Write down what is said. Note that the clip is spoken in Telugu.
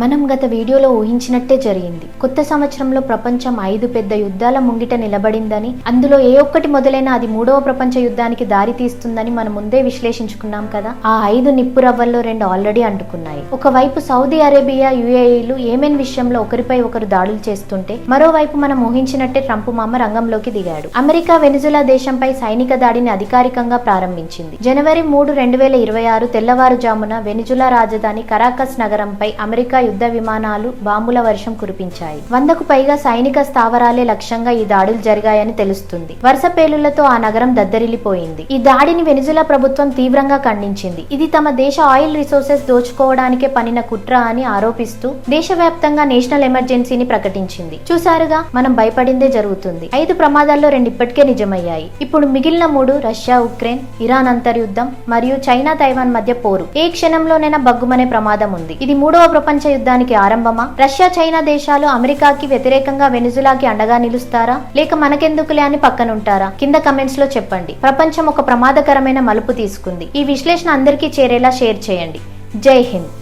మనం గత వీడియోలో ఊహించినట్టే జరిగింది. కొత్త సంవత్సరంలో ప్రపంచం ఐదు పెద్ద యుద్ధాల ముంగిట నిలబడిందని అందులో ఏ ఒక్కటి మొదలైనా అది మూడవ ప్రపంచ యుద్ధానికి దారి తీస్తుందని మనం ముందే విశ్లేషించుకున్నాం కదా. ఆ ఐదు నిప్పు రవ్వల్లో రెండు ఆల్రెడీ అంటుకున్నాయి. ఒకవైపు సౌదీ అరేబియా యుఏఈలు ఏమెన్ విషయంలో ఒకరిపై ఒకరు దాడులు చేస్తుంటే మరోవైపు మనం ఊహించినట్టే ట్రంప్ మామ రంగంలోకి దిగాడు. అమెరికా వెనిజులా దేశంపై సైనిక దాడిని అధికారికంగా ప్రారంభించింది. జనవరి మూడు రెండు వేల ఇరవై ఆరు తెల్లవారుజామున వెనిజులా రాజధాని కరాకస్ నగరంపై అమెరికా యుద్ధ విమానాలు బాంబుల వర్షం కురిపించాయి. వందకు పైగా సైనిక స్థావరాలే లక్ష్యంగా ఈ దాడులు జరిగాయని తెలుస్తుంది. వరుస పేలులతో ఆ నగరం దద్దరిల్లిపోయింది. ఈ దాడిని వెనిజులా ప్రభుత్వం తీవ్రంగా ఖండించింది. ఇది తమ దేశ ఆయిల్ రిసోర్సెస్ దోచుకోవడానికే పనిన కుట్ర అని ఆరోపిస్తూ దేశవ్యాప్తంగా నేషనల్ ఎమర్జెన్సీని ప్రకటించింది. చూసారుగా మనం భయపడిందే జరుగుతుంది. ఐదు ప్రమాదాల్లో రెండు ఇప్పటికే నిజమయ్యాయి. ఇప్పుడు మిగిలిన మూడు రష్యా ఉక్రెయిన్ ఇరాన్ అంతర్యుద్ధం మరియు చైనా తైవాన్ మధ్య పోరు. ఏ క్షణంలోనైనా బగ్గుమనే ప్రమాదం ఉంది. ఇది మూడవ ప్రపంచ యుద్ధానికి ఆరంభమా? రష్యా చైనా దేశాలు అమెరికాకి వ్యతిరేకంగా వెనిజులాకి అండగా నిలుస్తారా? లేక మనకెందుకులే అని పక్కనుంటారా? కింద కమెంట్స్లో చెప్పండి. ప్రపంచం ఒక ప్రమాదకరమైన మలుపు తీసుకుంది. ఈ విశ్లేషణ అందరికీ చేరేలా షేర్ చేయండి. జై హింద్.